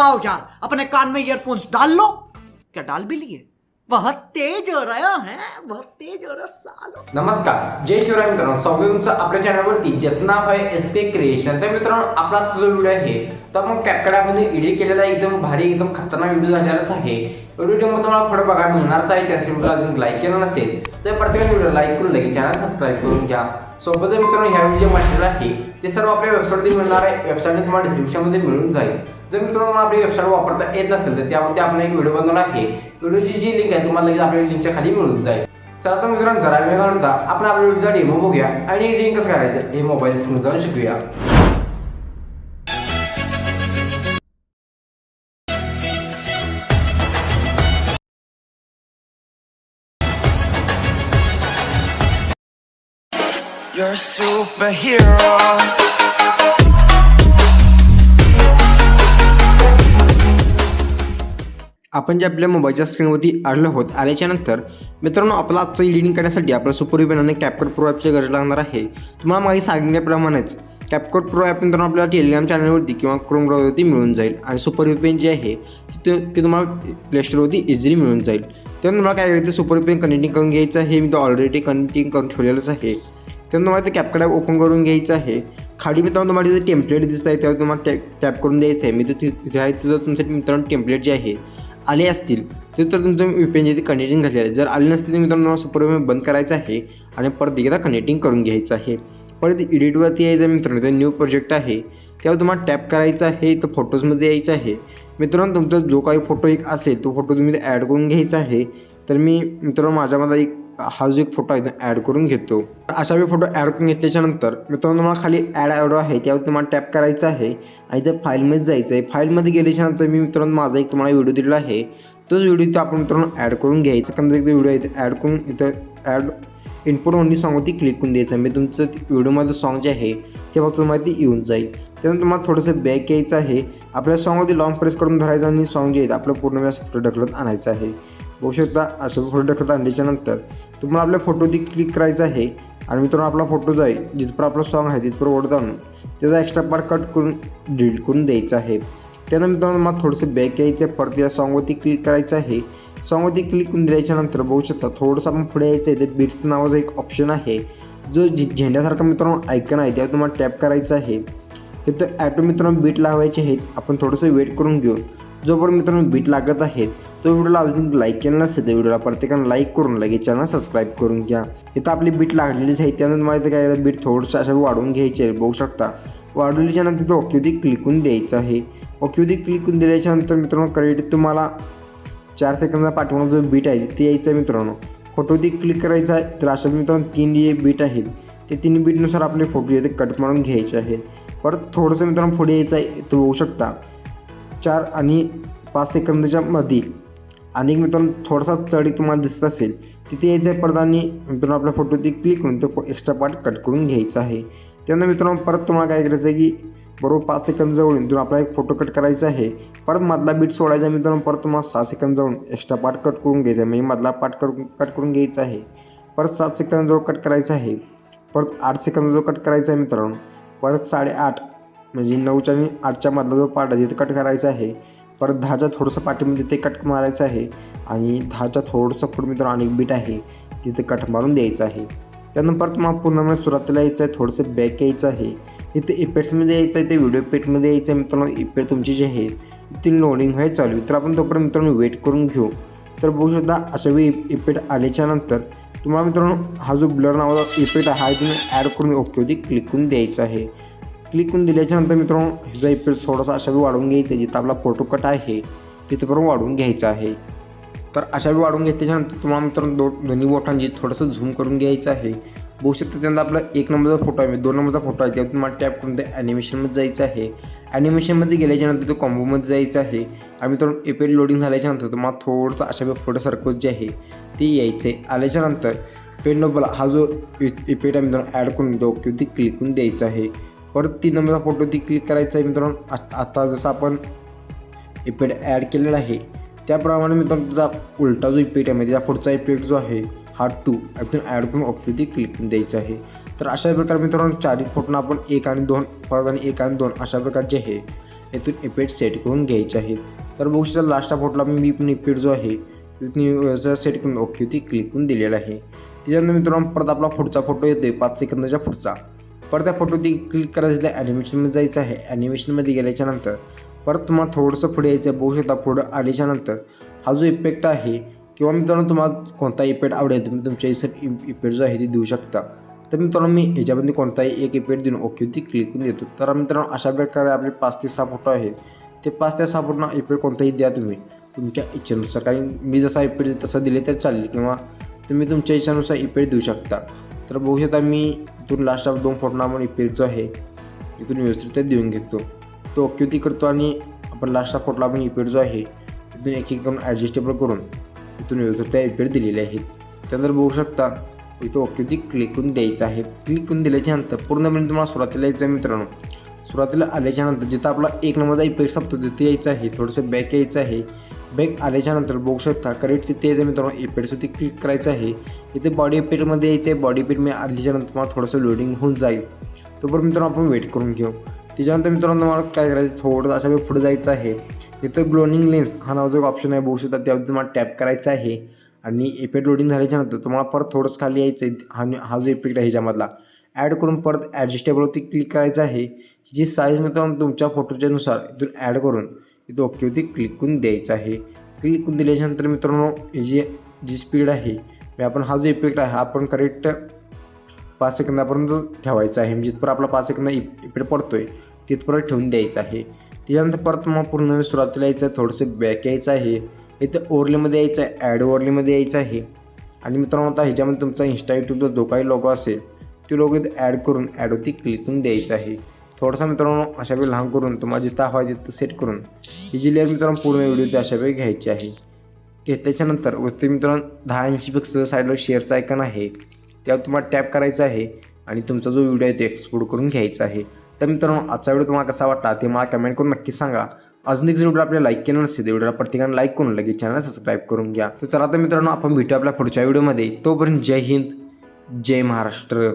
आओ यार अपने कान में ईयरफोन्स डाल लो। क्या डाल भी लिए? बहुत तेज हो रहा है बहुत तेज हो रहा सालो। नमस्कार जय शिवराय मित्रांनो स्वागत तुमचं आपल्या चॅनलवरती ज्याचं नाव आहे एस के क्रिएशन तर मित्रांनो आपला जो व्हिडिओ आहे तर मग कॅपकडामध्ये एडिट केलेला एकदम भारी एकदम खतरनाक व्हिडिओ झालेलाच आहे. व्हिडिओ मग तुम्हाला थोडं बघायला मिळणारच आहे त्या व्हिडिओ अजून लाईक केलं नसेल तर प्रत्येक व्हिडिओ लाईक करून लगेच चॅनल सबस्क्राईब करून घ्या. सोबतच मित्रांनो ह्या व्हिडिओ मटेरियल आहे ते सर्व आपल्या वेबसाईटवरती मिळणार आहे. वेबसाईट तुम्हाला डिस्क्रिप्शनमध्ये मिळून जाईल. जर मित्रांनो आपली वेबसाईट वापरता येत नसेल तर त्यावरती आपण एक व्हिडिओ बनवला आहे. व्हिडिओची जी लिंक आहे तुम्हाला लगेच आपल्या लिंकच्या खाली मिळून जाईल. चला तर मित्रांनो जरा वेळ काढता आपण आपल्या व्हिडिओचा डेमो बघूया. आणि एडिटिंग कसं करायचं हे मोबाईल स्क्रीन जाऊन शिकूया. You're a superhero. आपण जे आपल्या मोबाईलच्या स्क्रीनवरती आढळलो आहोत आल्याच्यानंतर मित्रांनो आपला आजचं एडिटिंग करण्यासाठी आपल्या सुपर विपन आणि कॅपकट प्रो ॲपची गरज लागणार आहे. तुम्हाला माहिती सांगितल्याप्रमाणेच कॅपकट प्रो ॲप मित्रांनो आपल्याला टेलिग्राम चॅनलवरती किंवा क्रोम ब्राउझरवरती मिळून जाईल आणि सुपर विपेन जे आहे ते ते तुम्हाला प्ले स्टोरवरती इझिली मिळून जाईल. तर तुम्हाला काय करायचं सुपर विपेन कनेक्टिंग करून घ्यायचं हे मी तो ऑलरेडी कनेक्टिंग करून ठेवलेलंच आहे. तर तुम्हाला ते कॅपकडा ओपन करून घ्यायचं आहे. खाली मित्रांनो तुम्हाला तिथे टेम्पलेट दिसत आहे त्यावर तुम्हाला टॅप टॅप करून द्यायचं आहे. मी तर तिथे आहे तिथं तुमचं मित्रांनो टेम्पलेट जे आहे आले असतील तर तर तुमचं VPN ते कनेक्टिंग घातले आहे. जर आले नसतील तर मित्रांनो सुपर बंद करायचं आहे आणि परत एकदा कनेक्टिंग करून घ्यायचं आहे. परत एडिटवरती यायचं मित्रांनो ते न्यू प्रोजेक्ट आहे. त्यावर तुम्हाला टॅप करायचं आहे तर फोटोजमध्ये यायचं आहे. मित्रांनो तुमचा जो काही फोटो एक असेल तो फोटो तुम्ही ॲड करून घ्यायचा आहे. तर मी मित्रांनो माझ्यामध्ये एक हा जो एक फोटो आहे ॲड करून घेतो. अशा वेळी फोटो ॲड करून घेतल्याच्यानंतर मित्रांनो तुम्हाला खाली ॲड ॲडो आहे त्यावर तुम्हाला टॅप करायचं आहे आणि त्या फाईलमध्ये जायचं आहे. फाईलमध्ये गेल्याच्यानंतर मी मित्रांनो माझा एक तुम्हाला व्हिडिओ दिलेला आहे. तोच व्हिडिओ इथं आपण मित्रांनो ॲड करून घ्यायचा. कारण एकदा व्हिडिओ आहे ॲड करून इथं ॲड इनपुट ओनली सॉंगवरती क्लिक करून द्यायचं मी म्हणजे तुमचं व्हिडिओमध्ये सॉंग जे आहे ते फक्त तुम्हाला ते येऊन जाईल. त्यानंतर तुम्हाला थोडंसं बॅक यायचं आहे. आपल्या सॉंगवरती लॉन्ग प्रेस करून धरायचं आणि सॉंग जे आहे आपलं पूर्ण वेळेस फोटो ढकलत आणायचं आहे. बघू शकता असं फोटो ढकलत आणल्याच्यानंतर तुम्हाला आपल्या फोटोवरती क्लिक करायचं आहे. आणि मित्रांनो आपला फोटो जो आहे जिथपर आपलं सॉन्ग आहे तिथपर ओढत आणून त्याचा एक्स्ट्रा पार्ट कट करून डिलीट करून द्यायचा आहे. त्यानंतर मित्रांनो मला थोडंसं बॅक यायचं आहे. परत या सॉन्गवरती क्लिक करायचं आहे. सॉन्गवरती क्लिक करून दिल्याच्यानंतर बघू शकता थोडंसं आपण पुढे यायचं आहे. ते बीट्सचं नावाचं एक ऑप्शन आहे. जो झे- झेंड्यासारखा मित्रांनो ऐकन आहे त्यावर तुम्हाला टॅप करायचं आहे. तिथं ॲटो मित्रांनो बीट लावायचे आहेत. आपण थोडंसं वेट करून घेऊ. जोपर्यंत मित्रांनो बीट लागत आहेत तो व्हिडिओला अजून लाईक केला नसेल तर व्हिडिओला प्रत्येकानं लाईक करून लगेच चॅनल सबस्क्राईब करून घ्या. इथं आपली बीट लागलेलीच आहे त्यानंतर मला इथं काय बीट थोडंसं अशा वाढवून घ्यायची आहे बघू शकता. वाढवलीच्या नंतर तिथं ओकेवरती क्लिकून द्यायचं आहे. ओकेवरती क्लिकून करून दिल्याच्या नंतर मित्रांनो करेक्ट तुम्हाला चार सेकंदाचा पाठवणं जो बीट आहे ते यायचं आहे मित्रांनो. फोटोवरती क्लिक करायचा आहे तर अशा मित्रांनो तीन जे बीट आहेत ते तीन बीटनुसार आपले फोटो जे ते कट मारून घ्यायचे आहेत. परत थोडंसं मित्रांनो पुढे यायचं आहे तो बघू शकता. चार आणि पाच सेकंदाच्या मध्ये आणि मित्र मित्रांनो थोडासा चढी तुम्हाला दिसत असेल तिथे यायचं आहे परत आणि मित्रांनो आपल्या फोटोवरती क्लिक करून तो एक्स्ट्रा पार्ट कट करून घ्यायचा आहे. त्यानंतर मित्रांनो परत तुम्हाला काय करायचं आहे की बरोबर पाच सेकंद जवळून तुम्ही आपला एक फोटो कट करायचा आहे. परत मधला बीट सोडायचा मित्रांनो परत तुम्हाला सहा सेकंद जाऊन एक्स्ट्रा पार्ट कट करून घ्यायचा आहे. म्हणजे मधला पार्ट कट कट करून घ्यायचा आहे. परत सात सेकंद जवळ कट करायचा आहे. परत आठ सेकंद जो कट करायचा आहे मित्रांनो. परत साडेआठ म्हणजे नऊच्या आणि आठच्या मधला जो पार्ट आहे तिथे कट करायचा आहे. परत दहाच्या थोडंसं पाठीमध्ये ते कट मारायचं आहे आणि दहाच्या थोडंसं पुढे मित्र आणि बीट आहे तिथे कट मारून द्यायचं आहे. त्यानंतर तुम्हाला पूर्ण सुरुवातीला यायचं आहे थोडंसं बॅक यायचं आहे. इथे इफेक्ट्समध्ये यायचं आहे ते व्हिडिओ पेटमध्ये यायचं आहे मित्रांनो इफेक्ट तुमची जे आहे ती लोडिंग व्हायला चालू आहे. तर आपण तोपर्यंत मित्रांनो वेट करून घेऊ. तर बघू शकता अशा वेळी इफेक्ट आल्याच्यानंतर तुम्हाला मित्रांनो हा जो ब्लर नावाचा इफेक्ट आहे हा तुम्ही ॲड करून ओकेवरती क्लिक करून द्यायचा आहे. क्लिक करून दिल्याच्यानंतर मित्रांनो ह्याचा इफेक्ट थोडासा अशा वेळी वाढवून घ्यायचा आहे. जिथं आपला फोटो कट आहे. तिथपर्यंत वाढवून घ्यायचा आहे. तर अशा वेळी वाढून घेतल्याच्यानंतर तुम्हाला मित्रांनो दो दोन्ही बोटांची थोडंसं झूम करून घ्यायचं आहे. बघू शकता त्यांना आपला एक नंबरचा फोटो आहे. दोन नंबरचा फोटो आहे. त्यावर तुम्हाला टॅप करून ते ॲनिमेशनमध्ये जायचं आहे. ॲनिमेशनमध्ये गेल्याच्यानंतर तो कॉम्बोमध्ये जायचं आहे. आणि मित्रांनो एपेड लोडिंग झाल्याच्यानंतर तुम्हाला थोडंसं अशा वेळी फोटो जे आहे ते यायचं आहे आल्याच्यानंतर पेन नंबर हा जो e-, इफेक्ट आहे मित्रांनो ॲड करून तो किंवा ते क्लिक करून द्यायचा आहे. परत तीन नंबरचा फोटो ती क्लिक करायचा आहे मित्रांनो. आत- आता जसं आपण इफेक्ट ॲड केलेला आहे त्याप्रमाणे मित्रांनो तुझा उलटा जो इफेक्ट आहे म्हणजे त्याचा पुढचा इफेक्ट जो आहे हा टू आपण ॲड करून ओकेवरती क्लिक द्यायचं आहे. तर अशा प्रकारे मित्रांनो चारही फोटोना आपण एक आणि दोन परत आणि एक आणि दोन अशा प्रकारचे आहे येथून इफेक्ट सेट करून घ्यायचे आहेत. तर बघू शकता लास्टच्या फोटोला मी पण इफेक्ट जो आहे तिथून सेट करून ओके ती क्लिक करून दिलेला आहे. त्याच्यानंतर मित्रांनो परत आपला पुढचा फोटो येतो आहे पाच सेकंदाच्या पुढचा. परत त्या फोटो ती क्लिक करायचं त्या ॲनिमेशनमध्ये जायचं आहे. ॲनिमेशनमध्ये गेल्याच्यानंतर परत तुम्हाला थोडंसं पुढे यायचं आहे. बघू शकता पुढं आल्याच्यानंतर हा जो इफेक्ट आहे किंवा मित्रांनो तुम्हाला कोणता इफेक्ट आवडेल तुम्ही तुमच्या इथे इफेक्ट जो आहे ते देऊ शकता. तर मित्रांनो मी ह्याच्यामध्ये कोणताही एक इफेक्ट देऊन ओके ती क्लिक करून देतो. तर मित्रांनो अशा प्रकारे आपले पाच ते सहा फोटो आहेत. ते पाच ते सहा फोटोना इफेक्ट कोणताही द्या तुम्ही. तुमच्या इच्छेनुसार. कारण मी जसा इफेक्ट तसं दिले तर चालेल किंवा तुम्ही तुमच्या इच्छेनुसार इफेक्ट देऊ शकता. तर बघू शकता मी इथून लास्ट दोन फोटोना आपण इफेक्ट जो आहे इथून व्यवस्थित देऊन घेतो. तो ओके करतो आणि आपण लास्टचा फोटोला आपण इफेक्ट जो आहे इथून एक एक करून ॲडजस्टेबल करून इथून व्यवस्थित त्या इफेक्ट दिलेले आहेत. त्यानंतर बघू शकता इथं ओक्युती क्लिक करून द्यायचं आहे. क्लिक करून दिल्याच्या नंतर पूर्णपणे म्हणजे तुम्हाला सुरुवातीला यायचं आहे मित्रांनो. सुरुवातीला आल्याच्यानंतर जिथं आपला एक नंबरचा इफेक्ट संपतो तिथे यायचं आहे. थोडंसं बॅक यायचं आहे. ब्रेक आल्याच्यानंतर बघू शकता करेक्ट तिथे यायचं मित्रांनो. इफेक्टवरती क्लिक करायचं आहे. इथे बॉडी एपेडमध्ये यायचं आहे बॉडी इफेक्ट मी आल्याच्यानंतर तुम्हाला थोडंसं लोडिंग होऊन जाईल. तोपर्यंत मित्रांनो आपण वेट करून घेऊ. त्याच्यानंतर मित्रांनो तुम्हाला काय करायचं थोडं अशा वेळ पुढे जायचं आहे. इथं ग्लोनिंग लेन्स हा नावाचा एक ऑप्शन आहे. बघू शकता त्यावर तुम्हाला टॅप करायचा आहे. आणि इफेक्ट लोडिंग झाल्याच्यानंतर तुम्हाला परत थोडंच खाली यायचं आहे. हा हा जो इफेक्ट आहे ह्याच्यामधला ॲड करून परत ॲडजस्टेबलवरती क्लिक करायचं आहे. जी साईज मित्रांनो तुमच्या फोटोच्यानुसार इथून ॲड करून इथं ओकेवरती क्लिक करून द्यायचं आहे. क्लिक करून दिल्याच्यानंतर मित्रांनो ही जी जी स्पीड आहे आपण हा जो इफेक्ट आहे हा आपण करेक्ट पाच सेकंदापर्यंत ठेवायचा आहे. म्हणजे जिथपर्यंत आपला पाच सेकंद इफेक्ट पडतोय तिथपर्यंत ठेवून द्यायचं आहे. त्याच्यानंतर परत मग पूर्ण सुरुवातीला यायचं आहे थोडंसं बॅक यायचं आहे. इथं ओरलीमध्ये यायचं आहे ॲड ओरलीमध्ये यायचं आहे. आणि मित्रांनो आता ह्याच्यामध्ये तुमचा इन्स्टा यूट्यूबचा जो काही लोगो असेल तो लोगो इथं ॲड करून ॲडवरती क्लिक करून द्यायचं आहे. थोडासा मित्रांनो अशा वेळी लहान करून तुम्हाला जिथं हवा आहे तिथं सेट करून ही जी लेअर मित्रांनो पूर्ण व्हिडिओची अशा वेळी घ्यायची आहे. घेतल्याच्यानंतर वरती मित्रांनो दहा ऐंशी पिक्सल साईडला शेअरचं आयकन आहे. त्यावर तुम्हाला टॅप करायचं आहे आणि तुमचा जो व्हिडिओ आहे तो एक्सपोर्ट करून घ्यायचा आहे. तर मित्रांनो आजचा व्हिडिओ तुम्हाला कसा वाटला ते मला कमेंट करून नक्की सांगा. अजून एक व्हिडिओ आपल्याला लाईक केलं नसेल तर व्हिडिओला प्रत्येकाने लाईक करून लगेच चॅनल सबस्क्राईब करून घ्या. तर चला तर मित्रांनो आपण भेटू आपल्या पुढच्या व्हिडिओमध्ये तोपर्यंत जय हिंद जय महाराष्ट्र.